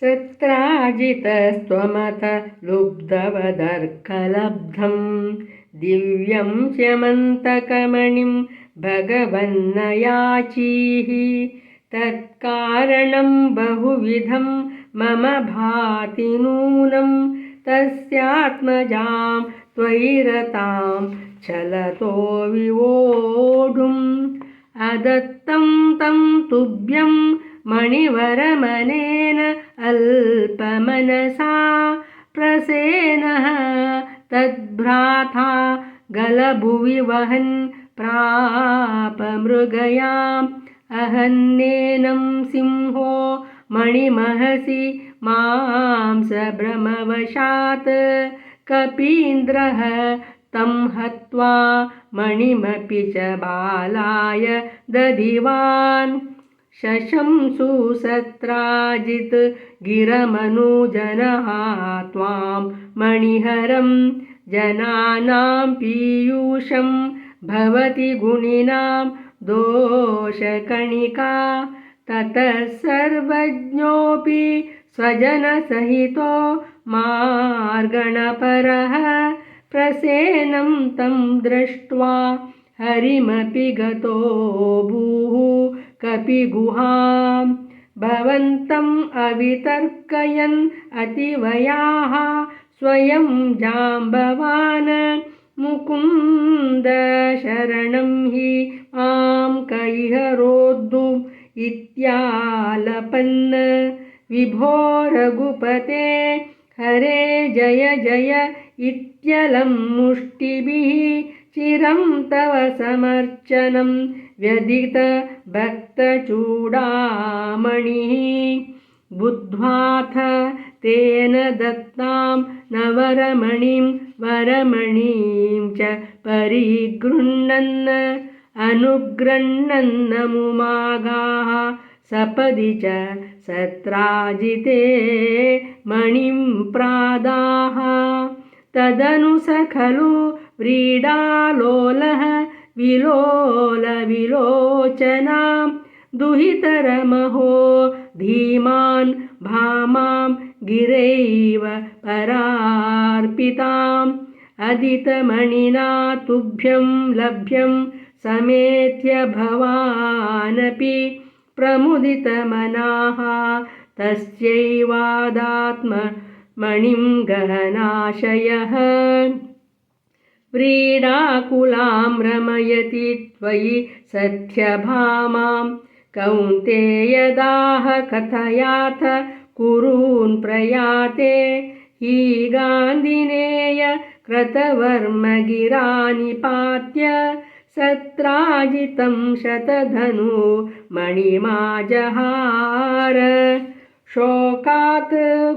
सत्राजितस्त्वमथ लुब्धवदर्कलब्धं दिव्यं च्यमन्तकमणिं भगवन्नयाचीः। तत्कारणं बहुविधं मम भाति नूनं तस्यात्मजां त्वयिरतां चलतो विवोढुम्। अदत्तं तं तुभ्यं मणिवरमनेन अल्पमनसा प्रसेनः तद्भ्राता गलभुवि वहन् प्रापमृगयाम् अहन्नेनं सिंहो मणिमहसि मां सभ्रमवशात् कपीन्द्रः तं हत्वा मणिमपि च बालाय दधिवान् शशंसुसत्राजित् गिरमनुजनः त्वां मणिहरं जनानां पीयूषं भवति गुणिनां दोषकणिका ततः सर्वज्ञोऽपि स्वजनसहितो मार्गणपरः प्रसेनं तं दृष्ट्वा हरिमपि गतो भूः। कपिगुहां भवन्तम् अवितर्कयन् अतिवयाः स्वयं जाम्बवान् मुकुन्दशरणं हि मां कैहरोद्धुम् इत्यालपन्। विभो रघुपते हरे जय जय इत्यलं मुष्टिभिः चिरं तव समर्चनं व्यधितभक्तचूडामणिः बुद्ध्वाथ तेन दत्तां नवरमणिं वरमणिं च परिगृह्णन् अनुगृह्णन्नमुमागाः सपदि च सत्राजिते मणिं प्रादाः। तदनु स खलु व्रीडालोलः विलोलविलोचनां दुहितरमहो धीमान् भामां गिरैव परार्पिताम्। अदितमणिना तुभ्यं लभ्यं समेत्य भवानपि प्रमुदितमनाः तस्यैवादात्ममणिं गहनाशयः व्रीडाकुलां रमयति त्वयि सत्यभामां कौन्तेयदाह कथयाथ कुरून् प्रयाते। हि गान्धिनेय क्रतवर्मगिरानिपात्य सत्राजितं शतधनु मणिमाजहार शोकात्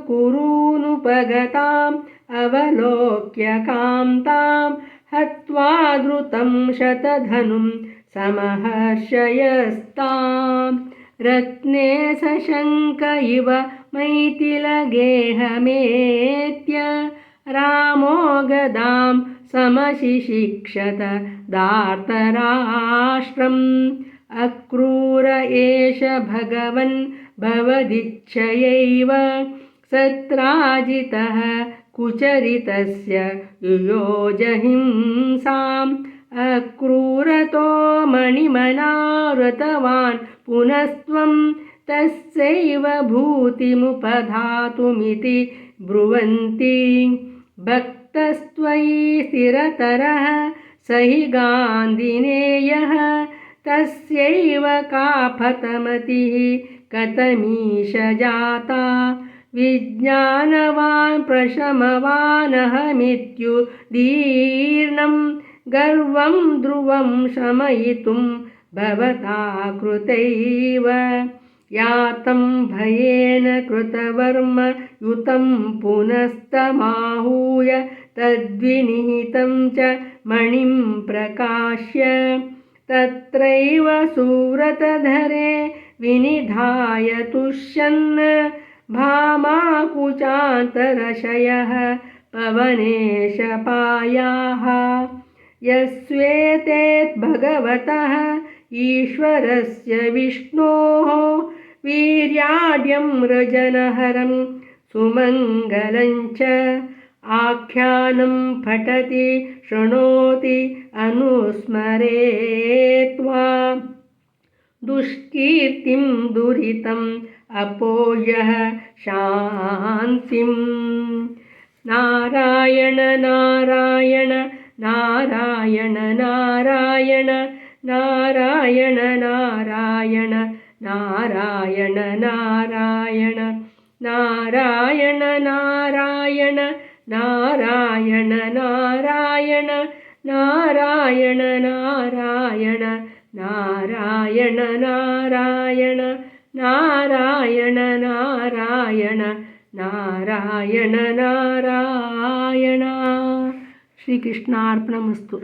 कुरूनुपगताम् अवलोक्य कान्तां हत्वा द्रुतं शतधनुं समहर्षयस्तां रत्ने सशङ्क इव मैथिलगेहमेत्य रामो गदां समशिशिक्षत दार्तराष्ट्रम्। अक्रूर एष भगवन् भवदिच्छयैव सत्राजितः कुचरितस्य युयोजहिंसाम् अक्रूरतो मणिमनावृतवान् पुनस्त्वं तस्यैव भूतिमुपधातुमिति ब्रुवन्ति। भक्तस्त्वयि स्थिरतरः स हि गान्धिनेयः तस्यैव काफतमतिः कथमीश जाता विज्ञानवान् प्रशमवानहमित्युदीर्णं गर्वं ध्रुवं शमयितुं भवता कृतैव। यातं भयेन कृतवर्म युतं पुनस्तमाहूय तद्विनिहितं च मणिं प्रकाश्य। तत्रैव सुव्रतधरे विनिधाय तुष्यन् भामाकुचान्तरशयः पवनेशपायाः। यस्वेते भगवतः ईश्वरस्य विष्णोः वीर्याड्यं रजनहरं सुमङ्गलं च आख्यानं पठति, शृणोति अनुस्मरेत्वा ദുഷ്കീർത്തിം ദുരിതം അപ്പോയ ശാന്തിം നാരായണ നാരായണ നാരായണ നാരായണ നാരായണ നാരായണ നാരായണ നാരായണ നാരായണ നാരായണ നാരായണ നാരായണ നാരായണ നാരായണ നാരായണ നാരായണ നാരായണ നാരായണ നാരായണ നാരായണ. ശ്രീകൃഷ്ണാർപ്പണമസ്തു.